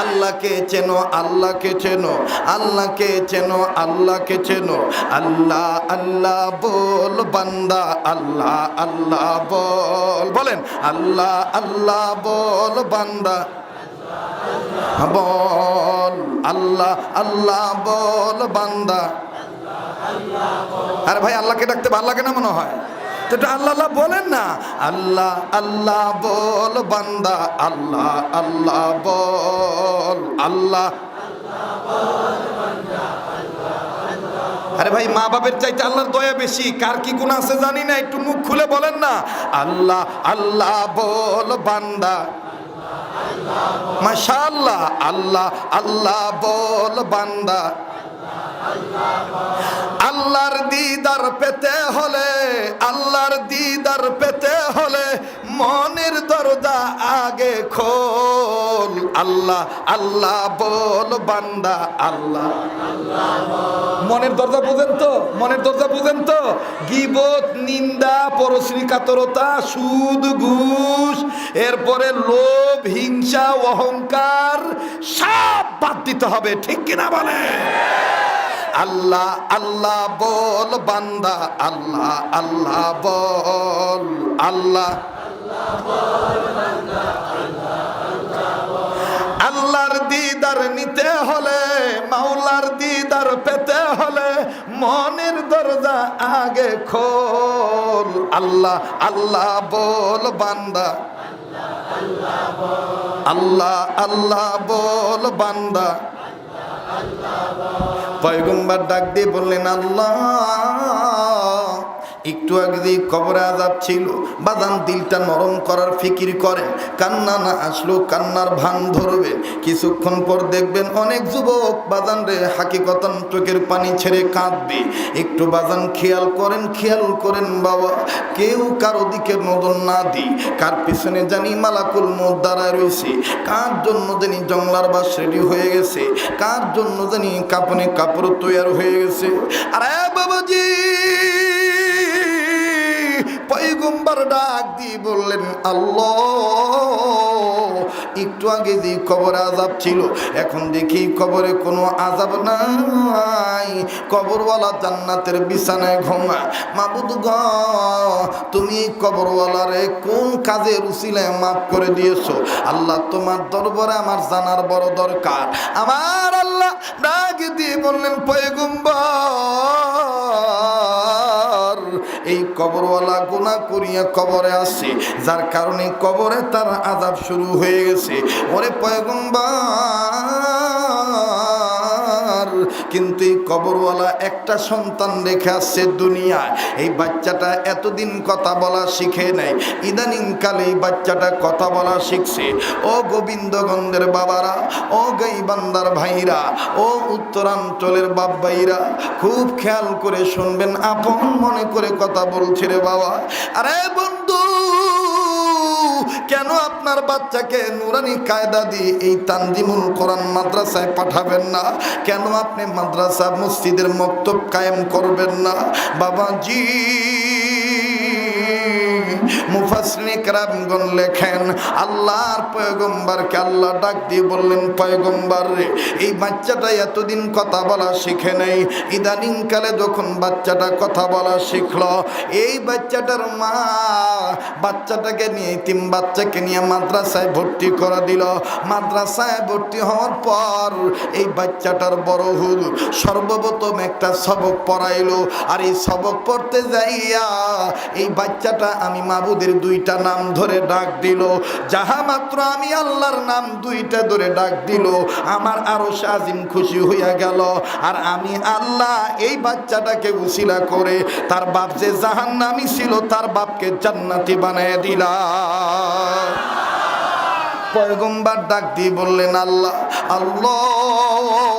আল্লাহকে চেনো আল্লাহকে চেনো আল্লাহকে চেনো আল্লাহকে চেনো। আল্লাহ আল্লাহ বল বান্দা, আল্লাহ আল্লাহ বল। বলেন, আল্লাহ আল্লাহ বল বান্দা। বল। আল্লাহ আল্লাহ বল বান্দা। আরে ভাই, আল্লাহকে ডাকতে ভালো লাগে না মনে হয়? এটা আল্লাহ বলেন না। আল্লাহ আল্লাহ বল বান্দা, আল্লাহ আল্লাহ বল, আল্লাহ। আরে ভাই মা বাপের চাইতে আল্লাহর দয়া বেশি, কার কি গুণ আছে জানি না, একটু মুখ খুলে বলেন না। আল্লাহ আল্লাহ বল বান্দা। মাশাআল্লাহ, আল্লাহ আল্লাহ বল বান্দা। আল্লাহর দিদার পেতে হলে, আল্লাহর দিদার পেতে হলে মনের দরজা আগে খোল। আল্লাহ আল্লাহ বল বান্দা, আল্লাহ মনের দরজা বুঝেন তো? মনের দরজা বুঝেন তো? গিবত, নিন্দা, পরশ্রী, কাতরতা, সুদ, ঘুষ, এরপরে লোভ, হিংসা, অহংকার, সব বাদ দিতে হবে। ঠিক কিনা বলে আল্লাহ আল্লাহ বল, বান্দা, আল্লাহ আল্লাহ বল, আল্লাহ। আল্লাহর দিদার নিতে হলে, মাওলার দিদার পেতে হলে, মনের দরজা আগে খোল। আল্লাহ আল্লাহ বল, বান্দা। আল্লাহ আল্লাহ বল, বান্দা। পয়গম্বর ডাক দিয়ে বললেন আল্লাহ একটু আগে দিয়ে কবরে আজাব ছিল বাদান দিলটা নরম করার ফিকির করেন কান্না না আসলো, কান্নার ভান ধরবেন কিছুক্ষণ পর দেখবেন অনেক যুবক বাদান রে হাকিকতন চোখের পানি ছেড়ে কাঁদবে। একটু বাজান খেয়াল করেন খেয়াল করেন বাবা, কেউ কারও দিকে নজর না দিই। কার পিছনে জানি মালাকুল মোদ দাঁড়ায় রয়েছে। কার জন্য জানি জংলার বাস রেডি হয়ে গেছে? কার জন্য জানি কাপনে কাপড় তৈয়ার হয়ে গেছে? আরে বাবাজি! পয়গম্বর ডাক দিয়ে বললেন, আল্লাহ, একটু আগে যে কবর আজাব ছিল, এখন দেখি কবরে কোনো আজাব নাই। কবরওয়ালা জান্নাতের বিছানায় ঘুমায়। মাবুদ গ, তুমি কবরওয়ালারে কোন কাজে রুচিলে মাফ করে দিয়েছ? আল্লাহ তোমার দরবারে আমার জানার বড় দরকার। আমার আল্লাহ ডাক দিয়ে বললেন, পয়গম্বর এই কবরওয়ালা গুণা করিয়া কবরে আসে। যার কারণে কবরে তার আজাব শুরু হয়ে গেছে। ওরে পয়গম্বর! কিন্তু এই কবরওয়ালা একটা সন্তান রেখে আসছে দুনিয়ায়। এই বাচ্চাটা এতদিন কথা বলা শিখে নেয় ইদানিং কালে এই বাচ্চাটা কথা বলা শিখছে। ও গোবিন্দগন্ধের বাবারা, ও গাইবান্দার ভাইরা, ও উত্তরাঞ্চলের বাপ ভাইরা খুব খেয়াল করে শুনবেন, আপন মনে করে কথা বলছে রে বাবা। আরে বন্ধু কেন আপনার বাচ্চাকে নুরানি কায়দা দিয়ে এই তানজিমুল কোরআন মাদ্রাসায় পাঠাবেন না? কেন আপনি মাদ্রাসা, মসজিদের মক্তব কায়েম করবেন না? বাবাজি! মুফাসনি কেরামগণ লেখেন, আল্লাহর পয়গম্বরকে আল্লাহ ডাক দিয়ে বললেন, পয়গম্বর রে, এই বাচ্চাটা এতদিন কথা বলা শিখে নেই। ইদানিং কালে যখন বাচ্চাটা কথা বলা শিখলো, এই বাচ্চাটার মা বাচ্চাটাকে নিয়ে তিন বাচ্চাকে নিয়ে মাদ্রাসায় ভর্তি করা দিল। মাদ্রাসায় ভর্তি হওয়ার পর এই বাচ্চাটার বড় হুল সর্বপ্রথম একটা সবক পড়াইলো। আর এই সবক পড়তে যাইয়া এই বাচ্চাটা আমি মাবুদের দুইটা নাম ধরে ডাক দিল। যাহা মাত্র আমি আল্লাহর নাম দুইটা ধরে ডাক দিল, আমার আরও সাজিম খুশি হইয়া গেল। আর আমি আল্লাহ এই বাচ্চাটাকে উশিলা করে তার বাপ যে জাহান নামি ছিল, তার বাপকে জান্নাতি বানিয়ে দিলাম পয়গম্বার ডাক দিয়ে বললেন, আল্লাহ আল্লাহ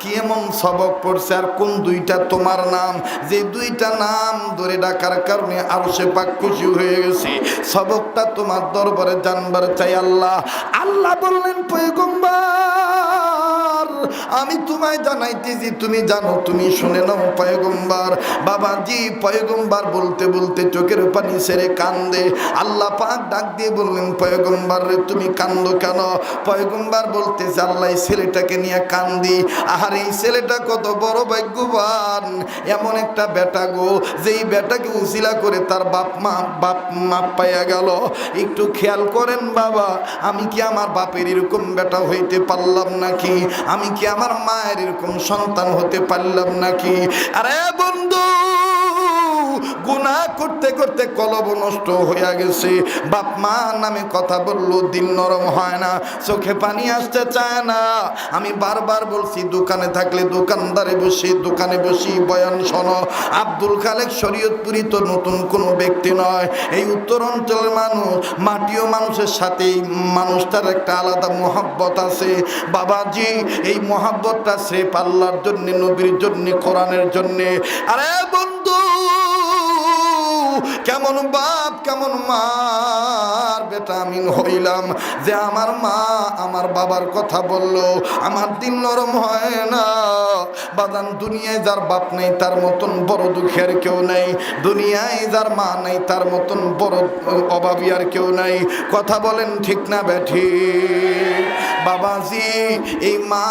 কি এমন সবক পড়ছে আর কোন দুইটা তোমার নাম? যে দুইটা নাম ধরে ডাকার কারণে আরও সে পাক খুশি হয়ে গেছে। সবকটা তোমার দরবারে জানবার চাই আল্লাহ। আল্লাহ বললেন, পয়গম্বার আমি তোমায় জানাইতেছি, তুমি জানো, তুমি শুনে নাও, পয়গম্বার। বাবাজি, পয়গম্বার বলতে বলতে চোখের পানি সেরে কান্দে। আল্লাহ পাক ডাক দিয়ে বললেন, পয়গম্বার রে, তুমি কান্দো কেন? পয়গম্বার বলতেছে, আল্লাহ ছেলেটাকে নিয়ে কান্দি। আর এই ছেলেটা কত বড় ভাগ্যবান। এমন একটা বেটা গো, যেই বেটাকে উসিলা করে তার বাপ মা বাপ মা পাইয়া গেল। একটু খেয়াল করেন বাবা, আমি কি আমার বাপের এরকম বেটা হইতে পারলাম নাকি? আমি কি আমার মায়ের এরকম সন্তান হতে পারলাম নাকি? আরে বন্ধু গুনাহ করতে করতে কলব নষ্ট হইয়া গেছে। বাপ মা নামে কথা বলল দিল নরম হয় না, চোখে পানি আসতে চায় না। আমি বারবার বলছি, দোকানে থাকলে দোকানদারে বসে, দোকানে বসি বয়ান শোনো। আব্দুল খালেক শরীয়তপুরি তো নতুন কোনো ব্যক্তি নয়। এই উত্তর অঞ্চলের মানুষ, মাটিও মানুষের সাথে মানুষটার একটা আলাদা মোহাব্বত আছে। বাবাজি, এই মোহাব্বতটা সে পাল্লার জন্যে, নবীর জন্যে, কোরআনের জন্যে। আরে বন্ধু কেমন বাপ, কেমন মার, বেটা আমি হইলাম যে আমার মা আমার বাবার কথা বলল, আমার দিন নরম হয় না। বাদান দুনিয়ায় যার বাপ নেই, তার মতন বড় দুঃখের কেউ নেই। দুনিয়ায় যার মা নেই, তার মতন বড় অভাবী আর কেউ নাই। কথা বলেন ঠিক না ব্যাঠি বাবাজি, এই মা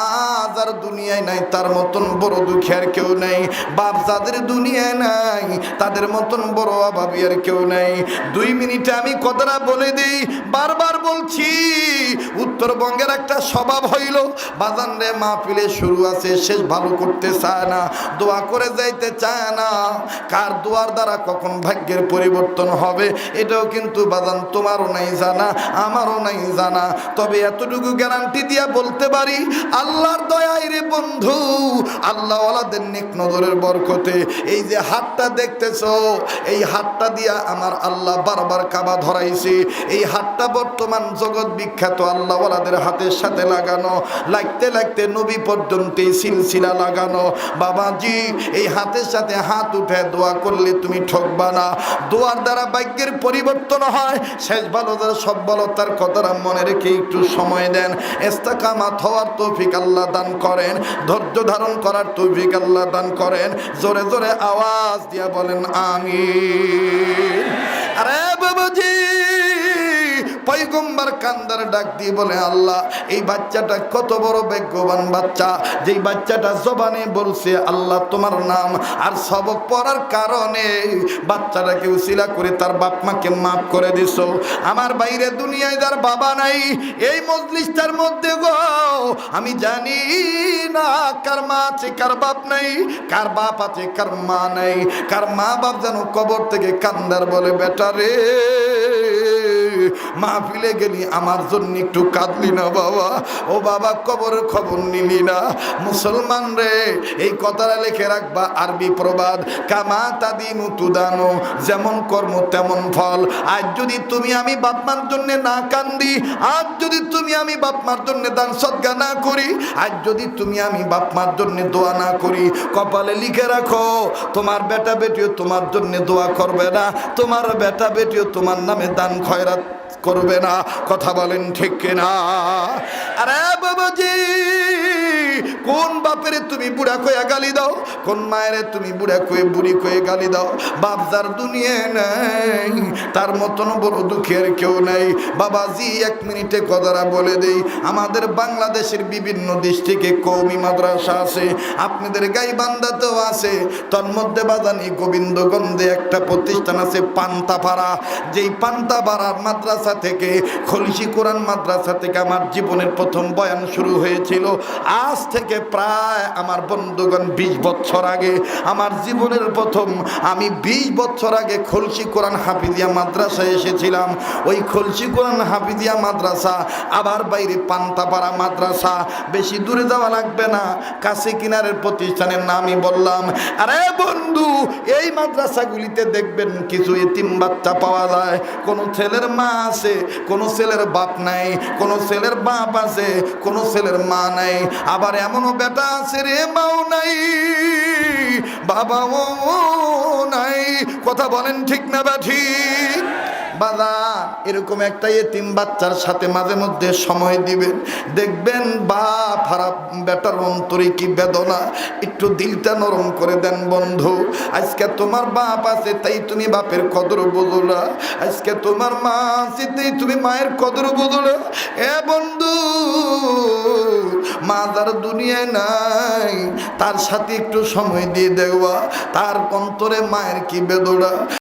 যার দুনিয়ায় নাই, তার মতন বড় দুঃখী আর কেউ নেই। বাপ যাদের দুনিয়ায় নাই, তাদের মতন বড় অভাবী আর কেউ নেই। দুই মিনিটে আমি কথাটা বলে দিই, বারবার বলছি, উত্তরবঙ্গের একটা স্বভাব হইল, বাজান রে মা পিলে শুরু আছে, শেষ ভালো করতে চায় না, দোয়া করে যাইতে চায় না। কার দোয়ার দ্বারা কখন ভাগ্যের পরিবর্তন হবে, এটাও কিন্তু বাজান তোমারও নাই জানা, আমারও নাই জানা। তবে এতটুকু গ্যারান্টি দিয়া বলতে পারি, আল্লাহর দয়াই রে বন্ধু আল্লাহ ওয়ালাদের নেক নজরের বরকতে, এই যে হাতটা দেখতেছ, এই হাতটা দিয়া আমার আল্লাহ বারবার কাবা ধরাইছে, এই হাতটা বর্তমান জগৎ বিখ্যাত আল্লাহ ওয়ালাদের হাতের সাথে লাগানো লাগতে লাগতে নবী পর্যন্ত সিলসিলা লাগানো, বাবাজি, এই হাতের সাথে হাত উঠে দোয়া করলে তুমি ঠকবা না। দোয়ার দ্বারা বাক্যের পরিবর্তন হয়, শেষ ভালো সব ভালো, তার কথাটা মনে রেখে একটু সময় দেন। এস্তাকামাত হওয়ার তৌফিক আল্লাহ দান করেন, ধৈর্য ধারণ করার তৌফিক আল্লাহ দান করেন, জোরে জোরে আওয়াজ দিয়া বলেন আমি আরে বাবাজি! পয়গম্বর কান্দার ডাক দিয়ে বলে, আল্লাহ, এই বাচ্চাটা কত বড় ভাগ্যবান বাচ্চা। যেই বাচ্চাটা জবানে বলছে, আল্লাহ, তোমার নাম আর সবক পড়ার কারণে বাচ্চাটাকে উসিলা করে তার বাপ মাকে মাফ করে দিছ আমার বাইরে দুনিয়ায় যার বাবা নাই, এই মজলিসটার মধ্যে গো, আমি জানি না কার মা আছে, কার বাপ নাই, কার বাপ আছে, কার মা নাই, কার মা বাপ যেন কবর থেকে কান্দার বলে, বেটা রে মাহফিলে গেলি, আমার জন্য একটু কাঁদলি না বাবা। ও বাবা কবরের খবর নিলি না। মুসলমান রে, এই কথাটা লিখে রাখবা, আরবি প্রবাদ, কামা তাদি মুতুদানো যেমন কর্ম তেমন ফল। আজ যদি তুমি আমি বাপমার জন্য না কান্দি, আজ যদি তুমি আমি বাপমার জন্য দান সদ্গা না করি, আজ যদি তুমি আমি বাপমার জন্য দোয়া না করি, কপালে লিখে রাখো, তোমার বেটা বেটিও তোমার জন্য দোয়া করবে না, তোমার বেটা বেটিও তোমার নামে দান খয়রাত করবে না, কথা বলেন ঠিক কিনা? আরে বাবাজি, কোন বাপের তুমি বুড়া কয়ে গালি দাও? কোন মায়ের তুমি বুড়া কয়ে বুড়ি কয়ে গালি দাও? বাপ যার দুনিয়া নেই, তার মতন বড় দুঃখের কেউ নেই। বাবাজি, এক মিনিটে কথাটা বলে দেই। আমাদের বাংলাদেশের বিভিন্ন ডিস্ট্রিক্টে কৌমি মাদ্রাসা আছে, আপনাদের গাই গাইবান্ধাতেও আছে। তন্মধ্যে বাজানি গোবিন্দগঞ্জে একটা প্রতিষ্ঠান আছে, পান্তাপাড়া। যেই পান্তাপাড়ার মাদ্রাসা থেকে খলসি কোরআন মাদ্রাসা থেকে আমার জীবনের প্রথম বয়ান শুরু হয়েছিল। আজ থেকে প্রায় আমার বন্ধুগণ বিশ বছর আগে, আমার জীবনের প্রথম, আমি বিশ বছর আগে খলসি কোরআন হাফিজিয়া মাদ্রাসায় এসেছিলাম। ওই খলসি কোরআন হাফিজিয়া মাদ্রাসা আবার বাইরে পান্তাপাড়া মাদ্রাসা। বেশি দূরে যাওয়া লাগবে না, কাছে কিনারের প্রতিষ্ঠানের নামই বললাম, আরে বন্ধু, এই মাদ্রাসাগুলিতে দেখবেন কিছু এতিম বাচ্চা পাওয়া যায়। কোনো ছেলের মা আছে, কোনো ছেলের বাপ নাই, কোনো ছেলের বাপ আছে, কোনো ছেলের মা নাই। আবার এমনও বেটা আছে রে, মাও নাই, বাবাও নাই। কথা বলেন ঠিক না বা ঠিক? বাদা এরকম একটা এতিম বাচ্চার সাথে মাঝে মধ্যে সময় দিবেন। দেখবেন বাপ হারাপ বেটার অন্তরে কি বেদনা, একটু দিলটা নরম করে দেন বন্ধু। আজকে তোমার বাপ আছে, তাই তুমি বাপের কদর বোঝো আজকে তোমার মা আছে, তাই তুমি মায়ের কদর বোঝো এ বন্ধু, মা যার দুনিয়ায় নাই, তার সাথে একটু সময় দিয়ে দেওয়া, তার অন্তরে মায়ের কি বেদনা।